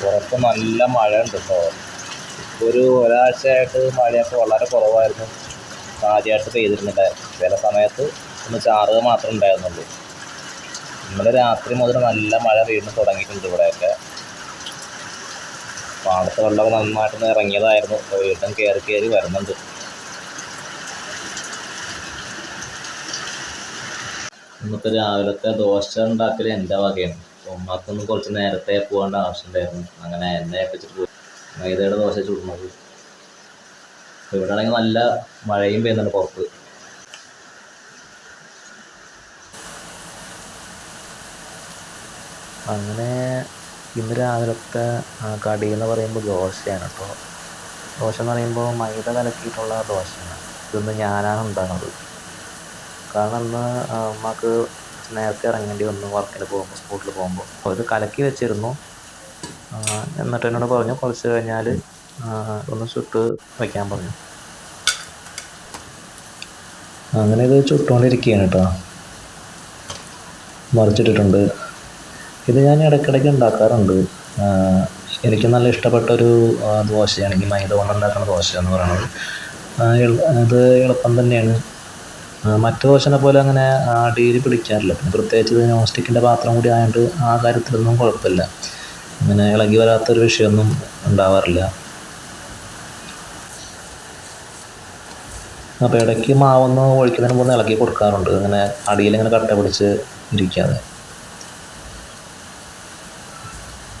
പുറത്ത് നല്ല മഴ ഉണ്ട് കേട്ടോ ഒരു ഒരാഴ്ചയായിട്ട് മഴയൊക്കെ വളരെ കുറവായിരുന്നു. ആദ്യമായിട്ട് പെയ്തിരുന്നില്ല ചില സമയത്ത് ഒന്ന് ചാറുക മാത്രമേ ഉണ്ടായിരുന്നുള്ളൂ. ഇന്നലെ രാത്രി മുതൽ നല്ല മഴ വീണ്ടും തുടങ്ങിയിട്ടുണ്ട് ഇവിടെയൊക്കെ. പാടത്ത് വെള്ളമൊക്കെ നന്നായിട്ടൊന്ന് ഇറങ്ങിയതായിരുന്നു. ഇപ്പോൾ വീണ്ടും കയറി കയറി വരുന്നുണ്ട്. ഇന്നത്തെ രാവിലത്തെ ദോശ ഉണ്ടാക്കൽ എന്റെ വകയാണ്. ഉമ്മക്കൊന്നും കുറച്ച് നേരത്തെ പോകേണ്ട ആവശ്യമുണ്ടായിരുന്നു. അങ്ങനെ എന്നെ ഏൽപ്പിച്ചിട്ട് പോയി. മൈദയുടെ ദോശ ചുടുന്നത്. ഇവിടെ ആണെങ്കിൽ നല്ല മഴയും പെയ്യുന്നുണ്ട് പുറത്ത്. അങ്ങനെ ഇന്ന് രാവിലത്തെ കടി എന്ന് പറയുമ്പോൾ ദോശയാണ് കേട്ടോ ദോശ എന്ന് പറയുമ്പോൾ മൈദ കലക്കിയിട്ടുള്ള ദോശയാണ്. ഇതൊന്ന് ഞാനാണ് ഉണ്ടാക്കുന്നത് കാരണം ഇന്ന് അമ്മയ്ക്ക് നേരത്തെ ഇറങ്ങേണ്ടി വന്നു വർക്കിന് പോകുമ്പോൾ സ്പോട്ടിൽ പോകുമ്പോൾ അപ്പോൾ ഇത് കലക്കി വെച്ചിരുന്നു. എന്നിട്ട് എന്നോട് പറഞ്ഞു കുറച്ച് കഴിഞ്ഞാൽ ഒന്ന് ചുട്ട് വയ്ക്കാൻ പറഞ്ഞു. അങ്ങനെ ഇത് ചുട്ടുകൊണ്ടിരിക്കുകയാണ് കേട്ടോ മറിച്ചിട്ടിട്ടുണ്ട്. ഇത് ഞാൻ ഇടയ്ക്കിടയ്ക്ക് ഉണ്ടാക്കാറുണ്ട്. എനിക്ക് നല്ല ഇഷ്ടപ്പെട്ട ഒരു ദോശയാണ്. ഈ മൈദ കൊണ്ടുണ്ടാക്കുന്ന ദോശ എന്ന് പറയുന്നത് ഇത് എളുപ്പം തന്നെയാണ്. മറ്റു ദോശനെ പോലെ അങ്ങനെ അടിയിൽ പിടിക്കാറില്ല. പിന്നെ പ്രത്യേകിച്ച് ഇത് നോൺ സ്റ്റിക്കിന്റെ പാത്രം കൂടി ആയതുകൊണ്ട് ആ കാര്യത്തിലൊന്നും കുഴപ്പമില്ല അങ്ങനെ ഇളകി വരാത്തൊരു വിഷയമൊന്നും ഉണ്ടാവാറില്ല. അപ്പോൾ ഇടയ്ക്ക് മാവൊന്ന് ഒഴിക്കുന്നതിന് മുമ്പ് ഇളക്കി കൊടുക്കാറുണ്ട്. അങ്ങനെ അടിയിൽ ഇങ്ങനെ കട്ട പിടിച്ച് ഇരിക്കാതെ.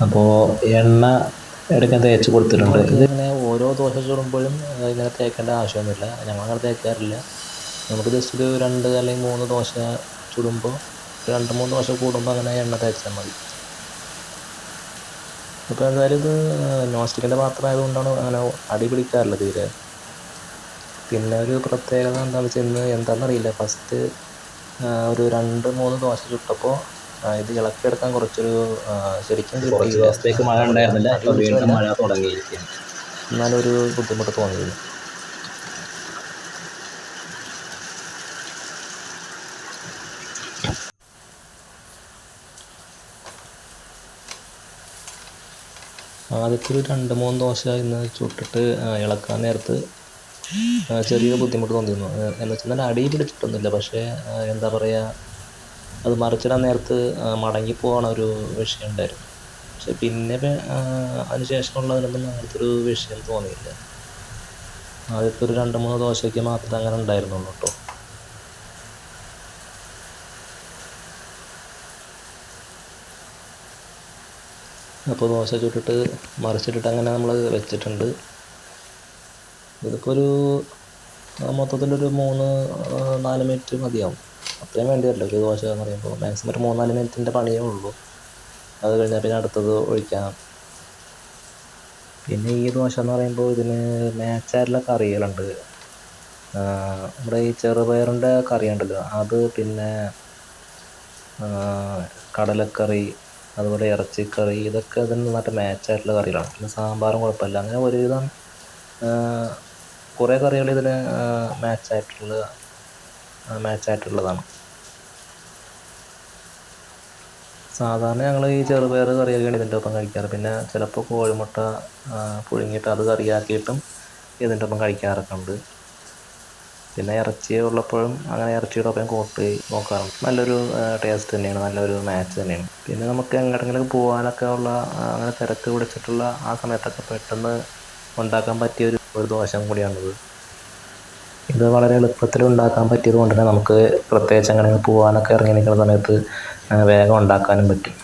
അപ്പോൾ എണ്ണ ഇടയ്ക്ക് തേച്ച് കൊടുത്തിട്ടുണ്ട്. ഇതിങ്ങനെ ഓരോ ദോശ ചുടുമ്പോഴും ഇങ്ങനെ തേക്കേണ്ട ആവശ്യമൊന്നുമില്ല. ഞങ്ങളങ്ങനെ തേക്കാറില്ല. നമുക്ക് ജസ്റ്റ് ഒരു രണ്ട് അല്ലെങ്കിൽ മൂന്ന് ദോശ ചുടുമ്പോൾ രണ്ട് മൂന്ന് ദോശ കൂടുമ്പോൾ അങ്ങനെ എണ്ണ തേച്ചാൽ മതി. അപ്പോൾ എന്തായാലും ഇത് നോൺ സ്റ്റിക്കിന്റെ പാത്രം ആയതുകൊണ്ടാണ് അങ്ങനെ അടി പിടിക്കാറില്ല തീരെ. പിന്നെ ഒരു പ്രത്യേകത എന്താണെന്ന് വെച്ചാൽ ഇന്ന് എന്താണെന്നറിയില്ല ഫസ്റ്റ് ഒരു രണ്ട് മൂന്ന് ദോശ ചുട്ടപ്പോൾ ഇത് ഇളക്കിയെടുക്കാൻ കുറച്ചൊരു ശരിക്കും കുറച്ച് ദിവസത്തേക്ക് മഴ ഉണ്ടായിരുന്നില്ല. വീണ്ടും മഴ തുടങ്ങിയിരിക്കുകയാണ്. എന്നാലൊരു ബുദ്ധിമുട്ട് തോന്നിയില്ല. ആദ്യത്തെ ഒരു രണ്ട് മൂന്ന് ദോശ ഇന്ന് ചുട്ടിട്ട് ഇളക്കാൻ നേരത്ത് ചെറിയ ബുദ്ധിമുട്ട് തോന്നിയിരുന്നു. എന്ന് വെച്ചാൽ നല്ല അടിയിൽ പിടിച്ചിട്ടൊന്നുമില്ല പക്ഷേ എന്താ പറയുക അത് മറിച്ചിടാൻ നേരത്ത് മടങ്ങി പോകണ ഒരു വിഷയം ഉണ്ടായിരുന്നു. പക്ഷെ പിന്നെ അതിന് ശേഷമുള്ളതിനൊന്നും അങ്ങനത്തെ ഒരു വിഷയം തോന്നിയില്ല. ആദ്യത്തെ ഒരു രണ്ട് മൂന്ന് ദോശയ്ക്ക് മാത്രമേ അങ്ങനെ ഉണ്ടായിരുന്നുള്ളൂ കേട്ടോ. അപ്പോൾ ദോശ ചുട്ടിട്ട് മറിച്ചിട്ടിട്ട് അങ്ങനെ നമ്മൾ വെച്ചിട്ടുണ്ട്. ഇതിപ്പോൾ ഒരു മൊത്തത്തിലൊരു മൂന്ന് നാല് മിനിറ്റ് മതിയാവും. അത്രയും വേണ്ടി വരില്ല ഒരു ദോശ എന്ന് പറയുമ്പോൾ മാക്സിമം ഒരു മൂന്നാൽ മിനിറ്റിന്റെ പണിയേ ഉള്ളൂ. അത് കഴിഞ്ഞാൽ പിന്നെ അടുത്തത് ഒഴിക്കാം. പിന്നെ ഈ ദോശ എന്ന് പറയുമ്പോൾ ഇതിന് മാച്ചായിട്ടുള്ള കറികളുണ്ട്. നമ്മുടെ ഈ ചെറുപയറിന്റെ കറി ഉണ്ടല്ലോ അത് പിന്നെ കടലക്കറി അതുപോലെ ഇറച്ചിക്കറി ഇതൊക്കെ അതിന് നന്നായിട്ട് മാച്ചായിട്ടുള്ള കറികളാണ്. പിന്നെ സാമ്പാറും കുഴപ്പമില്ല. അങ്ങനെ ഒരുവിധം കുറേ കറികൾ ഇതിന് മാച്ചായിട്ടുള്ള മാച്ചായിട്ടുള്ളതാണ് സാധാരണ ഞങ്ങൾ ഈ ചെറുപയർ കറിയൊക്കെയാണ് ഇതിന്റെ ഒപ്പം കഴിക്കാറ്. പിന്നെ ചിലപ്പോൾ കോഴിമുട്ട പുഴുങ്ങിയിട്ട് അത് കറിയാക്കിയിട്ടും ഇതിന്റെ ഒപ്പം കഴിക്കാറൊക്കെ ഉണ്ട്. പിന്നെ ഇറച്ചി ഉള്ളപ്പോഴും അങ്ങനെ ഇറച്ചിയുടെ ഒപ്പം കൂട്ടി നോക്കാറുണ്ട്. നല്ലൊരു ടേസ്റ്റ് തന്നെയാണ്. നല്ലൊരു മാച്ച് തന്നെയാണ്. പിന്നെ നമുക്ക് എങ്ങോട്ടെങ്കിലും പോകാനൊക്കെ ഉള്ള അങ്ങനെ തിരക്ക് പിടിച്ചിട്ടുള്ള ആ സമയത്തൊക്കെ പെട്ടെന്ന് ഉണ്ടാക്കാൻ പറ്റിയ ഒരു ഒരു ദോശം കൂടിയാണിത് ഇത്. വളരെ എളുപ്പത്തിൽ ഉണ്ടാക്കാൻ പറ്റിയത് കൊണ്ട് തന്നെ നമുക്ക് പ്രത്യേകിച്ച് അങ്ങനെ പോകാനൊക്കെ ഇറങ്ങി നിൽക്കുന്ന സമയത്ത് വേഗം ഉണ്ടാക്കാനും പറ്റും.